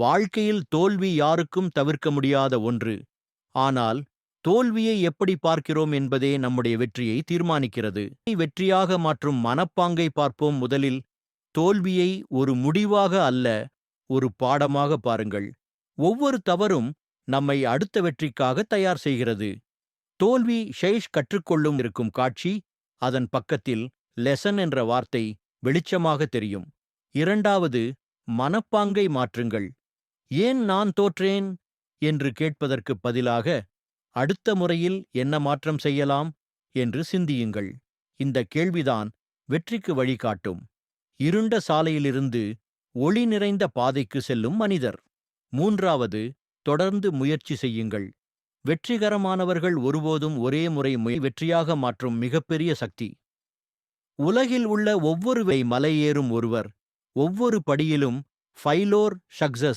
வாழ்க்கையில் தோல்வி யாருக்கும் தவிர்க்க முடியாத ஒன்று. ஆனால் தோல்வியை எப்படி பார்க்கிறோம் என்பதே நம்முடைய வெற்றியை தீர்மானிக்கிறது. வெற்றியாக மாற்றும் மனப்பாங்கை பார்ப்போம் முதலில். தோல்வியை ஒரு முடிவாக அல்ல ஒரு பாடமாக பாருங்கள். ஒவ்வொரு தவறும் நம்மை அடுத்த வெற்றிக்காக தயார் செய்கிறது. தோல்வி ஷேஷ் கற்றுக்கொள்ளும் இருக்கும் காட்சி அதன் பக்கத்தில் லெசன் என்ற வார்த்தை வெளிச்சமாக தெரியும். இரண்டாவது மனப்பாங்கை மாற்றுங்கள். ஏன் நான் தோற்றேன்? என்று கேட்பதற்குப் பதிலாக அடுத்த முறையில் என்ன மாற்றம் செய்யலாம்? என்று சிந்தியுங்கள். இந்த கேள்விதான் வெற்றிக்கு வழிகாட்டும். இருண்ட சாலையிலிருந்து ஒளி நிறைந்த பாதைக்கு செல்லும் மனிதர். மூன்றாவது தொடர்ந்து முயற்சி செய்யுங்கள். வெற்றிகரமானவர்கள் ஒருபோதும் ஒரே முறை வெற்றியாக மாற்றும் மிகப்பெரிய சக்தி. உலகில் உள்ள ஒவ்வொருவை மலையேறும் ஒருவர் ஒவ்வொரு படியிலும் ஃபைலோர் ஷக்சஸ்